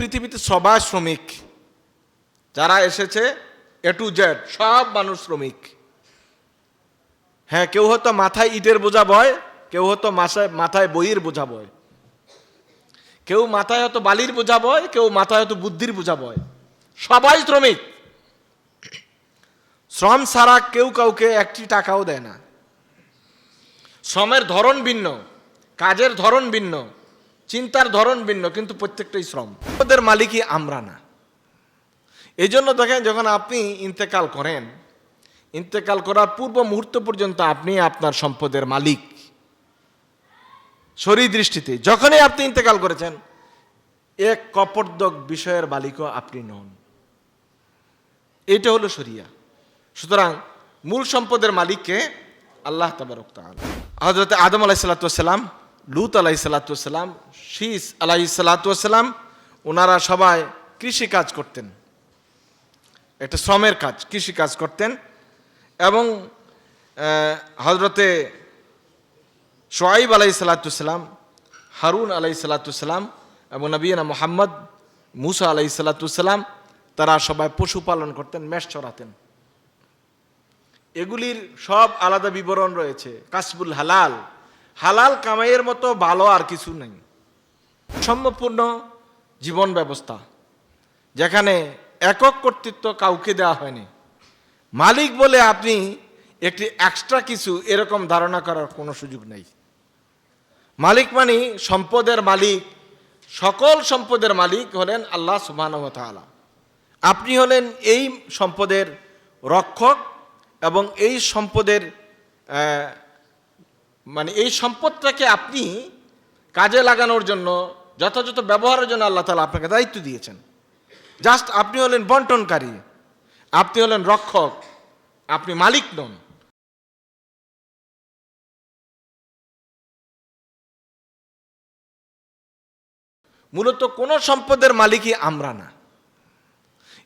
পৃথিবীতে সবাই শ্রমিক। যারা এসেছে এ টু জেড সব মানুষ শ্রমিক। হ্যাঁ কেউ হয়তো মাথায় ইটের বোঝা বয়, কেউ হয়তো মাথায় মাথায় বইয়ের বোঝা বয়। কেউ মাথায় হয়তো বালির বোঝা বয়, কেউ মাথায় হয়তো বুদ্ধির বোঝা বয়। সবাই শ্রমিক। শ্রম ছাড়া কেউ কাউকে একটি টাকাও দেয় না। শ্রমের ধরন ভিন্ন, কাজের ধরন ভিন্ন। চিন্তার ধরন ভিন্ন, কিন্তু প্রত্যেকটাই শ্রম। ওদের মালিকই আমরা না। এই জন্য দেখেন, যখন আপনি ইন্তেকাল করেন, ইন্তেকাল করার পূর্ব মুহূর্ত পর্যন্ত আপনি আপনার সম্পদের মালিক। শরীর দৃষ্টিতে, যখনই আপনি ইন্তেকাল করেছেন, এক কপর্দক বিষয়ের মালিকও আপনি নন। এটা হলো শরিয়া। সুতরাং মূল সম্পদের মালিককে আল্লাহ তাবারক হজরত আদম আলাহি সাল্লাতাম লুত আলাহি সাল্লাতাম শীস আলাহি সাল্লাতাম ওনারা সবাই কৃষি কাজ করতেন। একটা শ্রমের কাজ কৃষি কাজ করতেন। এবং হজরতে সোয়াইব আলাই সাল্লাতুসাল্লাম হারুন আলাই সাল্লাতুসাল্লাম এবং নবীনা মোহাম্মদ মুসা আলাই সাল্লাতুসাল্লাম তারা সবাই পশুপালন করতেন, মেষ চড়াতেন। এগুলির সব আলাদা বিবরণ রয়েছে, কাসবুল হালাল। হালাল কামাইয়ের মতো ভালো আর কিছু নেই। সম্পূর্ণ জীবন ব্যবস্থা, যেখানে একক কর্তৃত্ব কাউকে দেওয়া হয়নি। মালিক বলে আপনি একটি এক্সট্রা কিছু এরকম ধারণা করার কোনো সুযোগ নেই। মালিক মানে সম্পদের মালিক, সকল সম্পদের মালিক হলেন আল্লাহ সুবহানাহু ওয়া আপনি হলেন এই সম্পদের রক্ষক এবং এই সম্পদের মানে এই সম্পদটাকে আপনি কাজে লাগানোর জন্য, যথাযথ ব্যবহারের জন্য আল্লাহ তালা আপনাকে দায়িত্ব দিয়েছেন। জাস্ট আপনি হলেন বন্টনকারী, আপনি হলেন রক্ষক, আপনি মালিক নন। মূলত কোনো সম্পদের মালিকই আমরা না।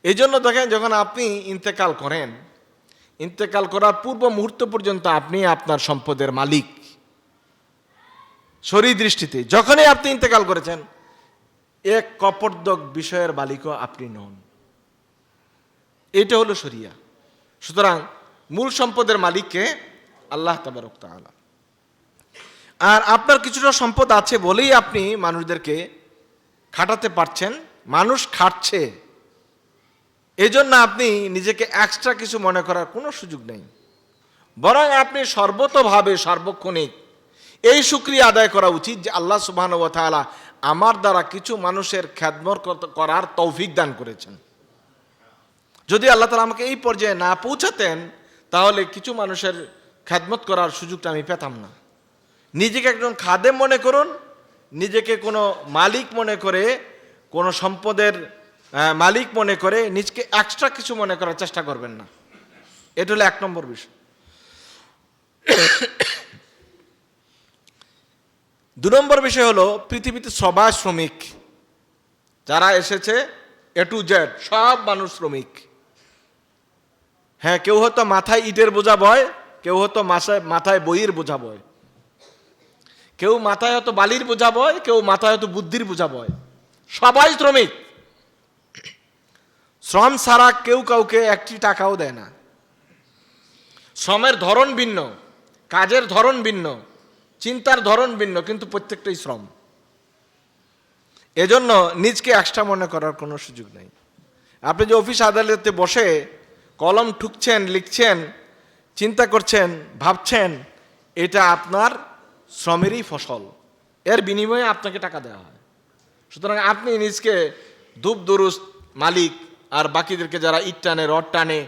এই জন্য দেখেন, যখন আপনি ইন্তেকাল করেন, ইন্তেকাল করার পূর্ব মুহূর্ত পর্যন্ত আপনি আপনার সম্পদের মালিক। শরীর দৃষ্টিতে, যখনই আপনি ইন্তেকাল করেছেন, এক কপর্দক বিষয়ের মালিকও আপনি নন। এটা হলো শরিয়া। সুতরাং মূল সম্পদের মালিককে আল্লাহ তাবারক তাআলা। আর আপনার কিছুটা সম্পদ আছে বলেই আপনি মানুষদেরকে খাটাতে পারছেন, মানুষ খাটছে। এজন্য আপনি নিজেকে এক্সট্রা কিছু মনে করার কোনো সুযোগ নেই। বরং আপনি সর্বতভাবে সার্বক্ষণিক এই সুক্রিয়া আদায় করা উচিত যে আল্লাহ সুবাহ তাআলা আমার দ্বারা কিছু মানুষের খ্যাদমর করার তৌফিক দান করেছেন। যদি আল্লাহ তালা আমাকে এই পর্যায়ে না পৌঁছাতেন, তাহলে কিছু মানুষের খ্যাদমত করার সুযোগটা আমি পেতাম না। নিজেকে একজন খাদেম মনে করুন, নিজেকে কোনো মালিক মনে করে, কোনো সম্পদের মালিক মনে করে, নিজকে এক্সট্রা কিছু মনে করার চেষ্টা করবেন না। এটা হলো এক নম্বর বিষয়। দু নম্বর বিষয় হলো পৃথিবীতে সবাই শ্রমিক। যারা এসেছে এ টু জেড সব মানুষ শ্রমিক। হ্যাঁ কেউ হয়তো মাথায় ইটের বোঝা বয়, কেউ হয়তো মাথায় মাথায় বইয়ের বোঝা বয়। কেউ মাথায় হয়তো বালির বোঝা বয়, কেউ মাথায় হয়তো বুদ্ধির বোঝা বয়। সবাই শ্রমিক। শ্রম ছাড়া কেউ কাউকে একটি টাকাও দেয় না। শ্রমের ধরন ভিন্ন, কাজের ধরন ভিন্ন। চিন্তার ধরন ভিন্ন, কিন্তু প্রত্যেকটাই শ্রম। এজন্য নিজকে এক্সট্রা মনে করার কোনো সুযোগ নেই। আপনি যে অফিস আদালতে বসে কলম ঠুকছেন, লিখছেন, চিন্তা করছেন, ভাবছেন, এটা আপনার শ্রমেরই ফসল। এর বিনিময়ে আপনাকে টাকা দেওয়া হয়। সুতরাং আপনি নিজকে ধূপ দুরুস মালিক, আর বাকিদেরকে যারা ইট টানে, রড টানে,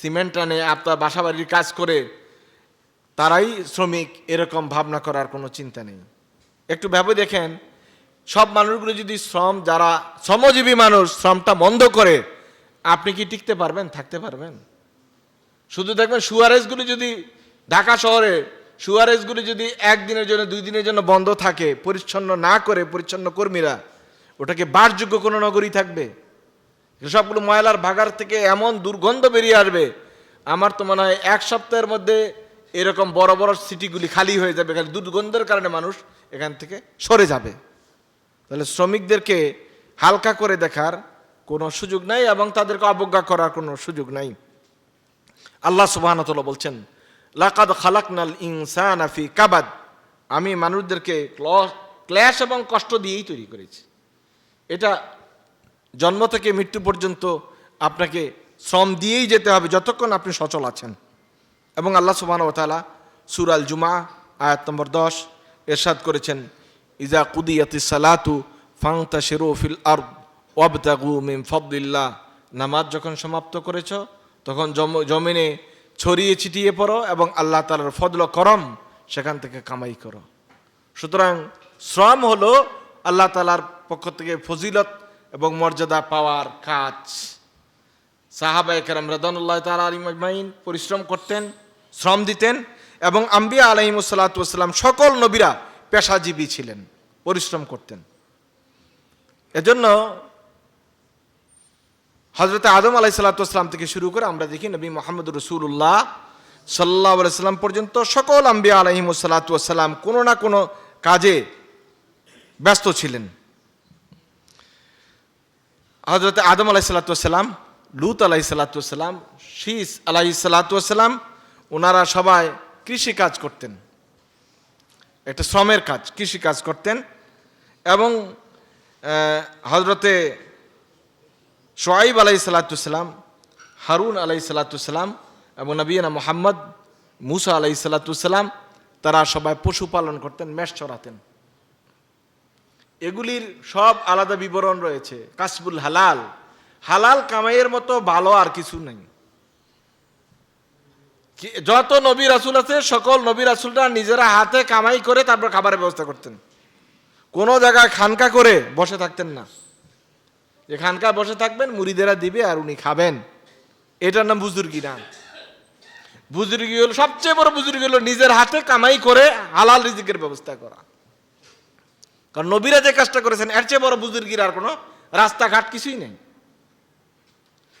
সিমেন্ট টানে, আপনার বাসাবাড়ির কাজ করে তারাই শ্রমিক এরকম ভাবনা করার কোনো চিন্তা নেই। একটু ভেবে দেখেন, সব মানুষগুলো যদি শ্রম, যারা শ্রমজীবী মানুষ, শ্রমটা বন্ধ করে, আপনি কি টিকতে পারবেন, থাকতে পারবেন? শুধু দেখবেন সুয়ারেজগুলি যদি ঢাকা শহরে, সুয়ারেজগুলি যদি একদিনের জন্য, দুই দিনের জন্য বন্ধ থাকে, পরিচ্ছন্ন না করে, পরিচ্ছন্ন কর্মীরা, ওটাকে বাসযোগ্য কোনো নগরী থাকবে? সবগুলো ময়লার ভাগার থেকে এমন দুর্গন্ধ বেরিয়ে আসবে, আমার তো মনে হয় এক সপ্তাহের মধ্যে এরকম বড় বড় সিটিগুলি খালি হয়ে যাবে, খালি দুর্গন্ধের কারণে মানুষ এখান থেকে সরে যাবে। তাহলে শ্রমিকদেরকে হালকা করে দেখার কোনো সুযোগ নাই এবং তাদেরকে অবজ্ঞা করার কোনো সুযোগ নাই। আল্লাহ সুবাহতলা বলছেন, লাকাদ খালাকনাল ইনসান আফি কাবাদ। আমি মানুষদেরকে ক্ল- ক্লেশ এবং কষ্ট দিয়েই তৈরি করেছি। এটা জন্ম থেকে মৃত্যু পর্যন্ত আপনাকে শ্রম দিয়েই যেতে হবে যতক্ষণ আপনি সচল আছেন। এবং আল্লাহ সুবাহ তালা সুরাল জুমা আয়াত নম্বর দশ, এরশাদ করেছেন ইজা কুদিয়াতি সালাতু ফাংতা শেরোফিল আর ওয়াবতাগু মিম ফদ্দিল্লাহ নামাজ যখন সমাপ্ত করেছ, তখন জম- জমিনে ছড়িয়ে ছিটিয়ে পড়ো এবং আল্লাহ তালার ফদল করম সেখান থেকে কামাই করো। সুতরাং শ্রম হলো আল্লাহ তালার পক্ষ থেকে ফজিলত এবং মর্যাদা পাওয়ার কাজ। সাহাবায়ে কেরাম রদানুল্লাহ তালা আলিমাইন পরিশ্রম করতেন। শ্রম দিতেন এবং আম্বিয়া আলহিমসাল্লাতাম সকল নবীরা পেশাজীবী ছিলেন, পরিশ্রম করতেন। এজন্য হজরত আদম আলাই সাল্লাতাম থেকে শুরু করে আমরা দেখি নবী মোহাম্মদ রসুল্লাহ সাল্লাহ সাল্লাম পর্যন্ত সকল আম্বিয়া আলহিমসাল্লাতাম কোনো না কোনো কাজে ব্যস্ত ছিলেন। হজরত আদম আলাই সাল্লাতাম লুত আলাই সাল্লাতাম শীষ আলাই সাল্লাতাম ওনারা সবাই কৃষি কাজ করতেন। একটা শ্রমের কাজ, কৃষি কাজ করতেন এবং হজরতে সোয়াইব আলাই সাল্লাতাম হারুন আলাই সাল্লাতাম এবং নবীনা মোহাম্মদ মুসা আলাই সাল্লাতাম তারা সবাই পশুপালন করতেন, মেষ চড়াতেন। এগুলির সব আলাদা বিবরণ রয়েছে, কাসবুল হালাল। হালাল কামাইয়ের মতো ভালো আর কিছু নেই। যত নবী রাসুল আছে, সকল নবী রাসুলরা নিজেরা হাতে কামাই করে তারপর খাবারের ব্যবস্থা করতেন। কোনো জায়গায় খানকা করে বসে থাকতেন না। যে খানকা বসে থাকবেন, মুড়িদেরা দিবে আর উনি খাবেন। এটার নাম বুজুর্গি না। বুজুর্গি হলো, সবচেয়ে বড় বুজুর্গি হলো নিজের হাতে কামাই করে হালাল রিজিকের ব্যবস্থা করা। কারণ নবীরা যে কাজটা করেছেন, এর চেয়ে বড় বুজুর্গির আর কোনো রাস্তাঘাট কিছুই নেই।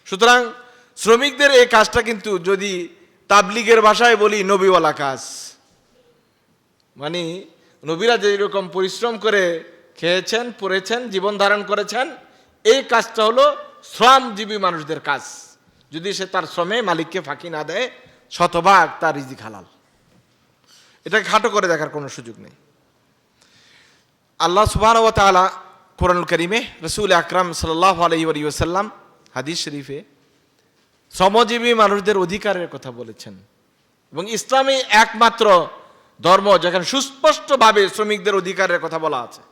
সুতরাং শ্রমিকদের এই কাজটা কিন্তু যদি তাবলিগের ভাষায় বলি নবীওয়ালা কাজ। মানে নবীরা যেরকম পরিশ্রম করে খেয়েছেন, পড়েছেন, জীবন ধারণ করেছেন, এই কাজটা হলো শ্রমজীবী মানুষদের কাজ। যদি সে তার শ্রমে মালিককে ফাঁকি না দেয়, শতভাগ তার রিজিক হালাল। এটাকে খাটো করে দেখার কোনো সুযোগ নেই। আল্লাহ সুবাহ তালা কোরআনুল করিমে রসুল আকরাম সাল্লাহ আলাই ওসাল্লাম হাদিস শরীফে শ্রমজীবী মানুষদের অধিকারের কথা বলেছেন। এবং ইসলামী একমাত্র ধর্ম যেখানে সুস্পষ্টভাবে শ্রমিকদের অধিকারের কথা বলা আছে।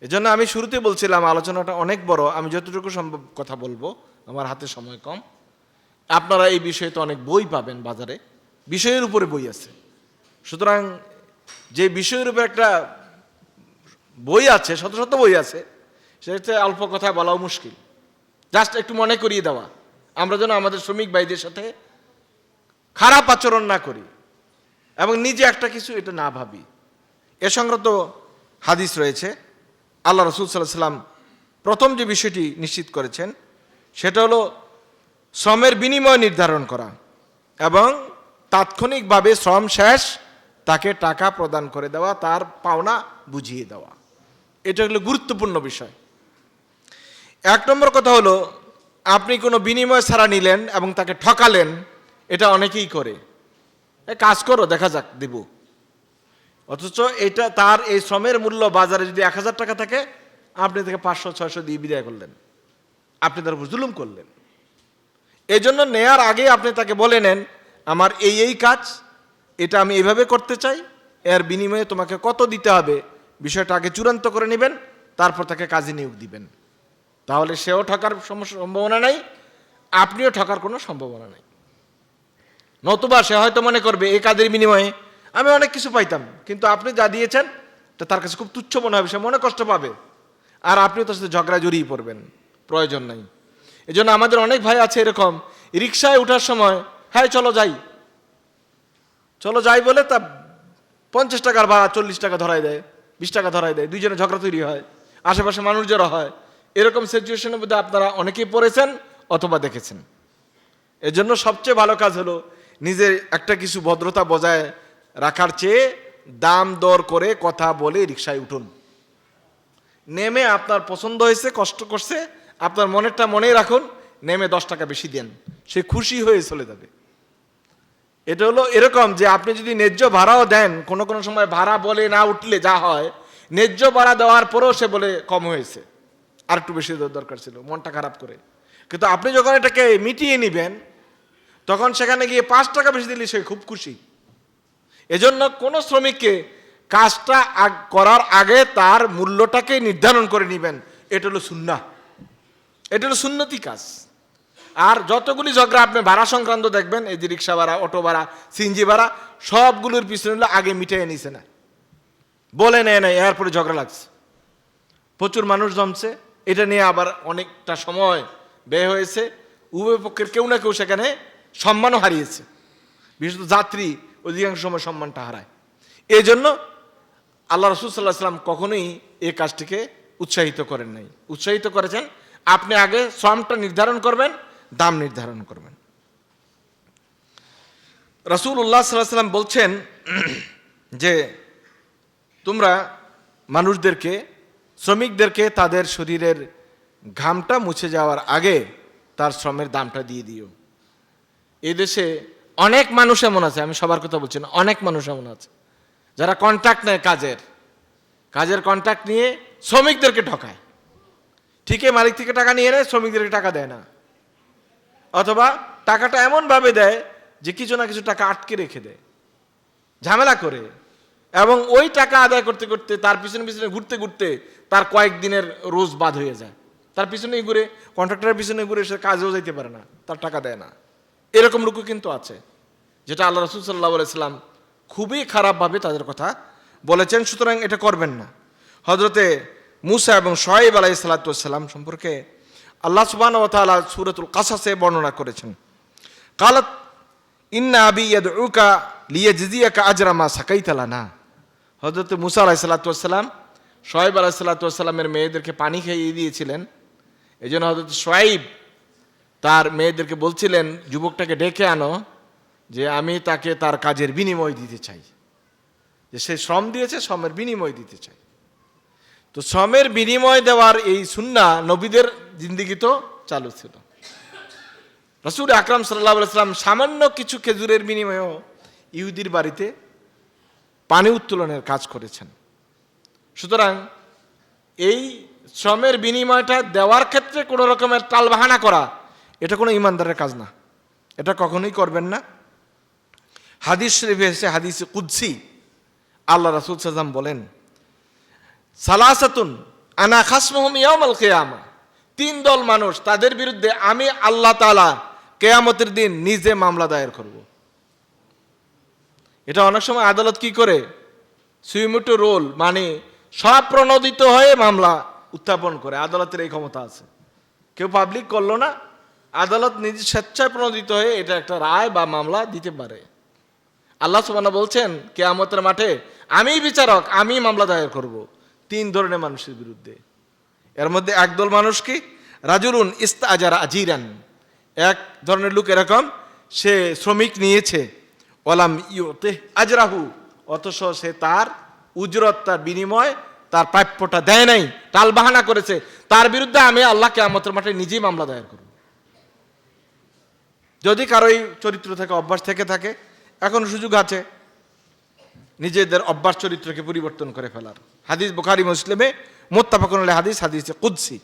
এজন্য আমি শুরুতে বলছিলাম, আলোচনাটা অনেক বড়। আমি যতটুকু সম্ভব কথা বলব, আমার হাতে সময় কম। আপনারা এই বিষয়ে তো অনেক বই পাবেন বাজারে। বিষয়ের উপরে বই আছে। সুতরাং যে বিষয়ের উপর একটা বই আছে, শত শত বই আছে, সেটা অল্প কথা বলাও মুশকিল। জাস্ট একটু মনে করিয়ে দেওয়া। আমরা যেন আমাদের শ্রমিক ভাইদের সাথে খারাপ আচরণ না করি এবং নিজে একটা কিছু এটা না ভাবি। এ সংক্রান্ত হাদিস রয়েছে। আল্লাহ রসুল সাল্লাহ সাল্লাম প্রথম যে বিষয়টি নিশ্চিত করেছেন, সেটা হলো শ্রমের বিনিময় নির্ধারণ করা এবং তাৎক্ষণিকভাবে শ্রম শেষ, তাকে টাকা প্রদান করে দেওয়া, তার পাওনা বুঝিয়ে দেওয়া। এটা হলো গুরুত্বপূর্ণ বিষয়। এক নম্বর কথা হলো আপনি কোনো বিনিময় ছাড়া নিলেন এবং তাকে ঠকালেন, এটা অনেকেই করে। কাজ করো, দেখা যাক, দেব। অথচ এটা তার এই শ্রমের মূল্য বাজারে যদি এক হাজার টাকা থাকে, আপনি তাকে পাঁচশো, ছয়শো দিয়ে বিদায় করলেন। আপনি তার উপর জুলুম করলেন। এই জন্য নেয়ার আগে আপনি তাকে বলে নেন, আমার এই এই কাজ, এটা আমি এইভাবে করতে চাই, এর বিনিময়ে তোমাকে কত দিতে হবে? বিষয়টা আগে চূড়ান্ত করে নেবেন, তারপর তাকে কাজে নিয়োগ দিবেন। তাহলে সেও ঠকার সম্ভাবনা নাই, আপনিও ঠকার কোনো সম্ভাবনা নাই। নতুবা সে হয়তো মনে করবে, এই কাজের বিনিময়ে আমি অনেক কিছু পাইতাম, কিন্তু আপনি যা দিয়েছেন, তা তার কাছে খুব তুচ্ছ মনে হবে, সে মনে কষ্ট পাবে। আর আপনিও তার সাথে ঝগড়া জড়িয়ে পড়বেন, প্রয়োজন নাই। এই জন্য আমাদের অনেক ভাই আছে এরকম, রিক্সায় ওঠার সময় হ্যাঁ চলো যাই। চলো যাই বলে তা পঞ্চাশ টাকার ভাড়া চল্লিশ টাকা ধরাই দেয়, বিশ টাকা ধরাই দেয়, দুইজনে ঝগড়া তৈরি হয়, আশেপাশে মানুষ জড়ো হয়। এরকম সিচুয়েশনের মধ্যে আপনারা অনেকেই পড়েছেন অথবা দেখেছেন। এজন্য সবচেয়ে ভালো কাজ হলো নিজের একটা কিছু ভদ্রতা বজায় রাখার চেয়ে দাম দর করে কথা বলে রিক্সায় উঠুন। নেমে আপনার পছন্দ হয়েছে, কষ্ট করছে, আপনার মনেরটা মনেই রাখুন, নেমে দশ টাকা বেশি দেন। সে খুশি হয়ে চলে যাবে। এটা হলো এরকম যে আপনি যদি ন্যায্য ভাড়াও দেন, কোনো কোনো সময় ভাড়া বলে না উঠলে যা হয়, ন্যায্য ভাড়া দেওয়ার পরেও সে বলে কম হয়েছে। আর একটু বেশি দরকার ছিল, মনটা খারাপ করে। কিন্তু আপনি যখন এটাকে মিটিয়ে নেবেন, তখন সেখানে গিয়ে পাঁচ টাকা বেশি দিলে সে খুব খুশি। এজন্য কোনো শ্রমিককে কাজটা করার আগে তার মূল্যটাকে নির্ধারণ করে নেবেন। এটা হলো সুন্না এটা হলো সুন্নতি কাজ। আর যতগুলি ঝগড়া আপনি ভাড়া সংক্রান্ত দেখবেন, এই যে রিক্সা ভাড়া, অটো ভাড়া সিনজি ভাড়া, সবগুলোর পিছনে হলো আগে মিটিয়ে নিছে না। বলে নেয় না এরপরে ঝগড়া লাগছে। প্রচুর মানুষ জমছে। এটা নিয়ে আবার অনেকটা সময় ব্যয় হয়েছে। উভয় পক্ষের কেউ না কেউ সেখানে সম্মানও হারিয়েছে। বিশেষত যাত্রী অধিকাংশ সময় সম্মানটা হারায়। এই জন্য আল্লাহ রসুল সাল্লাহ সাল্লাম কখনোই এই কাজটিকে উৎসাহিত করেন নাই। উৎসাহিত করেছেন, আপনি আগে শ্রমটা নির্ধারণ করবেন, দাম নির্ধারণ করবেন। রসুল উল্লাহ সাল্লাহ সাল্লাম বলছেন যে তোমরা মানুষদেরকে শ্রমিকদেরকে তাদের শরীরের ঘামটা মুছে যাওয়ার আগে তার শ্রমের দামটা দিয়ে দিও। এই দেশে অনেক মানুষ এমন আছে, আমি সবার কথা বলছি না, অনেক মানুষ এমন আছে, যারা কন্ট্রাক্ট নেয় কাজের। কাজের কন্ট্রাক্ট নিয়ে শ্রমিকদেরকে ঠকায়। ঠিকই মালিক থেকে টাকা নিয়ে নেয়, শ্রমিকদেরকে টাকা দেয় না। অথবা টাকাটা এমনভাবে দেয় যে কিছু না কিছু টাকা আটকে রেখে দেয়। ঝামেলা করে। এবং ওই টাকা আদায় করতে করতে তার পিছনে পিছনে ঘুরতে ঘুরতে তার কয়েকদিনের রোজ বাদ হয়ে যায়। তার পিছনেই ঘুরে কন্ট্রাক্টরের পিছনে ঘুরে সে কাজেও যাইতে পারে না, তার টাকা দেয় না। এরকম লোকও কিন্তু আছে, যেটা আল্লাহ রসুল সাল্লাহ আলাইসাল্লাম খুবই খারাপভাবে তাদের কথা বলেছেন, সুতরাং এটা করবেন না। হজরতে মুসা এবং সোহাইব আলাই সাল্লাতাম সম্পর্কে আল্লাহ সুবান ও তালা সুরতুল কাসাসে বর্ণনা করেছেন। কালত, ইন্না আবি ইয়াদউকা লিয়াজজিয়াকা আজরা মা সাকাইতালা না হযরত মুসা শোয়েব আলাইহিস সালামের মেয়েদেরকে পানি খাইয়ে দিয়েছিলেন। এই জন্য হযরত শোয়েব তার মেয়েদেরকে বলছিলেন, যুবকটাকে ডেকে আনো যে আমি তাকে তার কাজের বিনিময় দিতে চাই। যে সে শ্রম দিয়েছে, শ্রমের বিনিময় দিতে চাই। তো শ্রমের বিনিময় দেওয়ার এই সুন্না নবীদের জিন্দিগি তো চালু ছিল। রসুল আকরাম সাল্লাহ সাল্লাম সামান্য কিছু খেজুরের বিনিময়েও ইহুদির বাড়িতে পানি উত্তোলনের কাজ করেছেন। সুতরাং এই শ্রমের বিনিময়টা দেওয়ার ক্ষেত্রে কোনো রকমের টালবাহানা করা, এটা কোনো ইমানদারের কাজ না। এটা কখনোই করবেন না। হাদিস শরীফে এসে হাদিস কুদ্সি। আল্লাহ রাসুল সাল্লাম বলেন, সালাসাতুন আনা খাসমহম ইয়ামাল কেয়ামা। তিন দল মানুষ, তাদের বিরুদ্ধে আমি আল্লাহ তালা কেয়ামতের দিন নিজে মামলা দায়ের করব। এটা অনেক সময় আদালত কি করে? সুইমুটো রোল মানে স্বপ্রণোদিত হয়ে মামলা উত্থাপন করে, আদালতের এই ক্ষমতা আছে। কেউ পাবলিক করল না, আদালত নিজে স্বেচ্ছায় প্রণোদিত হয়ে এটা একটা রায় বা মামলা দিতে পারে। আল্লাহ সুবানা বলছেন, কেয়ামতের মাঠে আমি বিচারক, আমি মামলা দায়ের করব তিন ধরনের মানুষের বিরুদ্ধে। এর মধ্যে একদল মানুষ কি? রাজুলুন ইস্তা আজারা আজিরান। এক ধরনের লোক এরকম, সে শ্রমিক নিয়েছে ওলাম ইউতে আজরাহু। অথচ সে তার উজরত, তার বিনিময়, তার প্রাপ্যটা দেয় নাই, টালবাহানা করেছে। তার বিরুদ্ধে আমি আল্লাহকে কেয়ামতের মাঠে নিজেই মামলা দায়ের করব। যদি কারোই চরিত্র থেকে অভ্যাস থেকে থাকে, এখন সুযোগ আছে, নিজেদের অভ্যাস চরিত্রকে পরিবর্তন করে ফেলার। হাদিস বোখারি, মুসলিমে, মোত্তাফাকুন হাদিস, হাদিসে কুদ্সি।